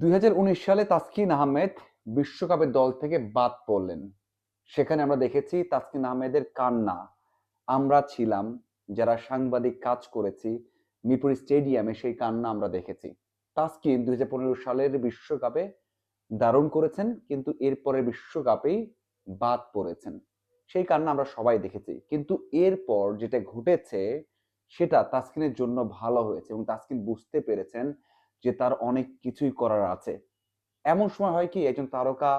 দুই হাজার উনিশ সালে তাসকিন আহমেদ বিশ্বকাপের দল থেকে বাদ পড়লেন। সেখানে আমরা দেখেছি তাসকিন আহমেদের কান্না। আমরা ছিলাম, যারা সাংবাদিক কাজ করেছি, মিরপুর স্টেডিয়ামে সেই কান্না আমরা দেখেছি। তাসকিন দুই হাজার পনেরো সালের বিশ্বকাপে দারুণ করেছেন, কিন্তু এরপরে বিশ্বকাপেই বাদ পড়েছেন। সেই কান্না আমরা সবাই দেখেছি। কিন্তু এরপর যেটা ঘটেছে, সেটা তাসকিনের জন্য ভালো হয়েছে এবং তাসকিন বুঝতে পেরেছেন যে তার অনেক কিছুই করার আছে। এমন সময় হয় কি, একজন তারকা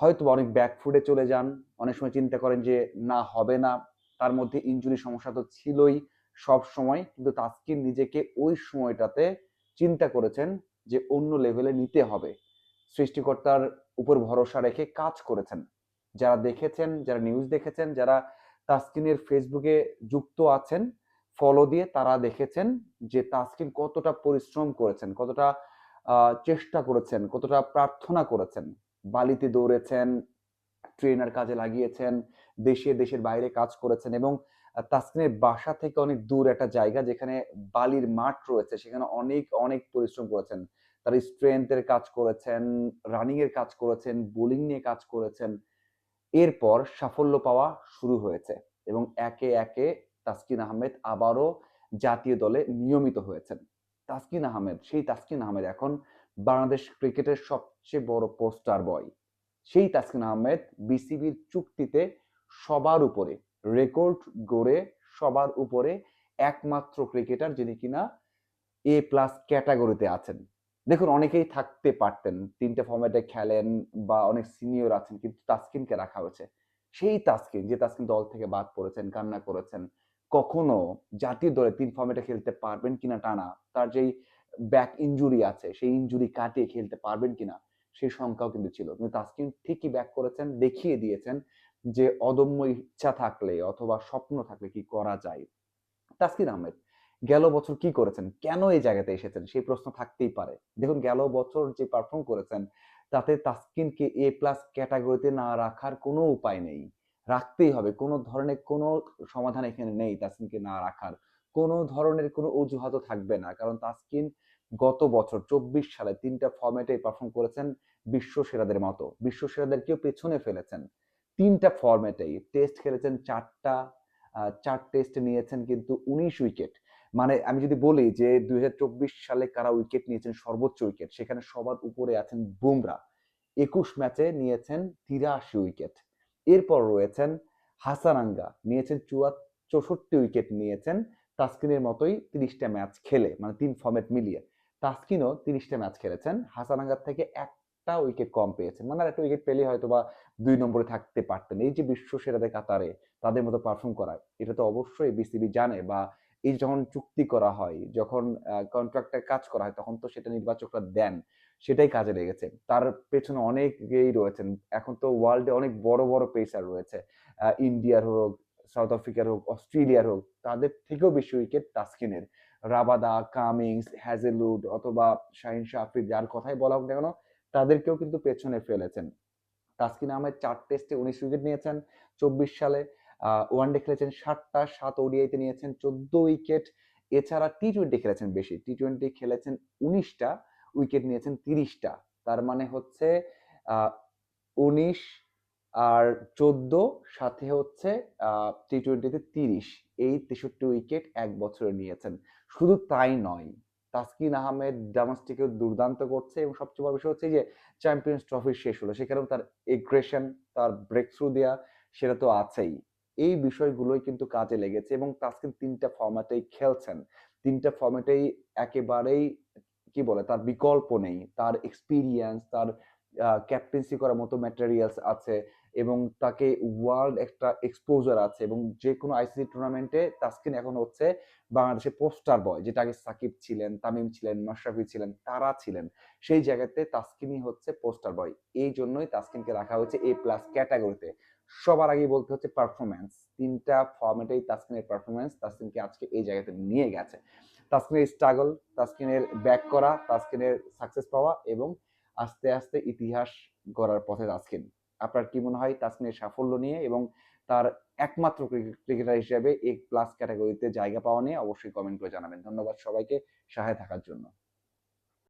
হয়তো অনেক ব্যাকফুটে চলে যান, অনেক সময় চিন্তা করেন যে না, হবে না, তার মধ্যে ইঞ্জুরি সমস্যা তো ছিলই সব সময়, কিন্তু তাসকিন নিজেকে ওই সময়টাতে চিন্তা করেছেন যে অন্য লেভেলে নিতে হবে। সৃষ্টিকর্তার উপর ভরসা রেখে কাজ করেছেন। যারা দেখেছেন, যারা নিউজ দেখেছেন, যারা তাসকিনের ফেসবুকে যুক্ত আছেন ফলো দিয়ে তারা দেখেছেন যে তাসকিন কতটা পরিশ্রম করেছেন, কতটা চেষ্টা করেছেন, কতটা প্রার্থনা করেছেন। বালিতে দৌড়েছেন ট্রেনার কাজে লাগিয়েছেন, দেশে, দেশের বাইরে কাজ করেছেন এবং তাসকিনের বাসা থেকে অনেক দূর একটা জায়গা যেখানে বালির মাঠ রয়েছে, সেখানে অনেক অনেক পরিশ্রম করেছেন। তার স্ট্রেংথের কাজ করেছেন রানিং এর কাজ করেছেন বোলিং নিয়ে কাজ করেছেন। এরপর সাফল্য পাওয়া শুরু হয়েছে এবং একে একে তাসকিন আহমেদ আবারও জাতীয় দলে নিয়মিত হয়েছেন। তাসকিন আহমেদ, সেই তাসকিন আহমেদ এখন বাংলাদেশ ক্রিকেটের সবচেয়ে বড় পোস্টার বয়। সেই তাসকিন আহমেদ বিসিবির চুক্তিতে সবার উপরে, রেকর্ড গড়ে সবার উপরে একমাত্র ক্রিকেটার যিনি কিনা এ প্লাস ক্যাটাগরিতে আছেন। দেখুন, অনেকেই থাকতে পারতেন, তিনটে ফর্ম্যাটে খেলেন বা অনেক সিনিয়র আছেন, কিন্তু তাসকিনকে রাখা হয়েছে। সেই তাসকিন, যে তাসকিন দল থেকে বাদ পড়েছেন, কান্না করেছেন কখনো জাতীয় দলে তিন ফর্মেটে খেলতে পারবেন কিনা টানা তার যেই ব্যাক ইঞ্জুরি আছে, সেই ইঞ্জুরি কাটিয়ে খেলতে পারবেন কিনা সেই সংখ্যাও কিন্তু ছিল। কিন্তু তাসকিন ঠিকই ব্যাক করেছেন, দেখিয়ে দিয়েছেন যে অদম্য ইচ্ছা থাকলে অথবা স্বপ্ন থাকলে কি করা যায়। তাসকিন আহমেদ, গেল বছর কি করেছেন? কেন এই জায়গাতে এসেছেন? সেই প্রশ্ন থাকতেই পারে। দেখুন, গেল বছর যে পারফর্ম করেছেন, তাতে তাসকিনকে এ প্লাস ক্যাটাগরিতে না রাখার কোনো উপায় নেই। রাখতেই হবে। কোনো ধরনের কোনো সমাধান এখানে নেই তাসকিনকে না রাখার। কোনো ধরনের কোনো অজুহাতও থাকবে না। কারণ তাসকিন গত বছর চব্বিশ সালে তিনটা ফর্মেটে পারফর্ম করেছেন বিশ্ব সেরাদের মতো। বিশ্ব সেরাদেরকেও পেছনে ফেলেছেন। তিনটা ফর্মেটেই টেস্ট খেলেছেন চারটা চার টেস্ট নিয়েছেন কিন্তু উনিশ উইকেট মানে আমি যদি বলি যে দুই হাজার চব্বিশ সালে কারা উইকেট নিয়েছেন সর্বোচ্চ উইকেট সেখানে সবার উপরে আছেন বুমরা। একুশ ম্যাচে নিয়েছেন তিরাশি উইকেট এরপর রয়েছেন হাসানাঙ্গা নিয়েছেন চুয়া চৌষট্টি উইকেট নিয়েছেন। তাসকিনের মতোই তিরিশটা ম্যাচ খেলে মানে তিন ফর্মেট মিলিয়ে। তাসকিনও তিরিশটা ম্যাচ খেলেছেন। হাসানাঙ্গার থেকে একটা উইকেট কম পেয়েছেন। মানে একটা উইকেট পেলে হয়তো বা দুই নম্বরে থাকতে পারতেন। এই যে বিশ্ব সেরাদের কাতারে তাদের মতো পারফর্ম করায় এটা তো অবশ্যই বিসিবি জানে বা এই যখন চুক্তি করা হয়, যখন কন্ট্রাক্টে কাজ করা হয়, তখন তো সেটা নির্বাচকরা দেন। সেটাই কাজে লেগেছে। তার পেছনে অনেকেই রয়েছেন। এখন তো ওয়ার্ল্ডে অনেক বড় বড় পেসার রয়েছে। ইন্ডিয়ার হোক, সাউথ আফ্রিকার হোক, অস্ট্রেলিয়ার হোক, তাদের থেকেও বেশি উইকেট তাস্কিনের। রাবাদা, কামিংস হ্যাজেলুড অথবা শাহিন শাহফিদ যার কথাই বলা হোক না কেন, তাদেরকেও কিন্তু পেছনে ফেলেছেন। তাসকিন আহমেদ চার টেস্টে উনিশ উইকেট নিয়েছেন চব্বিশ সালে। ওয়ানডে খেলেছেন ষাটটা সাত ওডিআইতে নিয়েছেন চোদ্দ উইকেট এছাড়া টি টোয়েন্টি খেলেছেন বেশি। টি টোয়েন্টি খেলেছেন উনিশটা। উইকেট নিয়েছেন তিরিশটা। তার মানে হচ্ছে উনিশ আর চোদ্দ, সাথে হচ্ছে টি টোয়েন্টিতে তিরিশ। এই তেষট্টি উইকেট এক বছরে নিয়েছেন। শুধু তাই নয়, তাসকিন আহমেদ ডোমেস্টিকেও দুর্দান্ত করছে এবং সবচেয়ে বড় বিষয় হচ্ছে যে চ্যাম্পিয়ন্স ট্রফি শেষ হলো, সেখানেও তার এগ্রেশন তার ব্রেক থ্রু দেওয়া সেটা তো আছেই। এই বিষয়গুলোই কিন্তু কাজে লেগেছে এবং তাসকিন তিনটা ফর্ম্যাটেই খেলছেন। তিনটা ফর্ম্যাটেই একেবারেই কি বলে, তার বিকল্প নেই। তার এক্সপিরিয়েন্স তার ক্যাপ্টেন্সি করার মতো ম্যাটেরিয়ালস আছে এবং তাকে ওয়ার্ল্ড একটা এক্সপোজার আছে এবং যে কোনো আইসিসি টুর্নামেন্টে তাসকিন এখন হচ্ছে বাংলাদেশের পোস্টার বয় যেটা আগে সাকিব ছিলেন, তামিম ছিলেন, মাশরাফি ছিলেন, তারা ছিলেন। সেই জায়গাতে তাসকিনই হচ্ছে পোস্টার বয় এই জন্যই তাসকিনকে রাখা হয়েছে এ প্লাস ক্যাটাগরিতে সবার আগে বলতে হচ্ছে পারফরমেন্স তিনটা ফর্মেটেই তাসকিনের পারফরমেন্স তাসকিনকে আজকে এই জায়গাতে নিয়ে গেছে। তাসকিনের স্ট্রাগল তাসকিনের ব্যাক করা, তাসকিনের সাকসেস পাওয়া এবং আস্তে আস্তে ইতিহাস গড়ার পথে তাসকিন। আপনার কি মনে হয় তাসকিনের সাফল্য নিয়ে এবং তার একমাত্র ক্রিকেটার হিসেবে এ প্লাস ক্যাটাগরিতে জায়গা পাওয়া নিয়ে অবশ্যই কমেন্ট করে জানাবেন। ধন্যবাদ সবাইকে সহায় থাকার জন্য।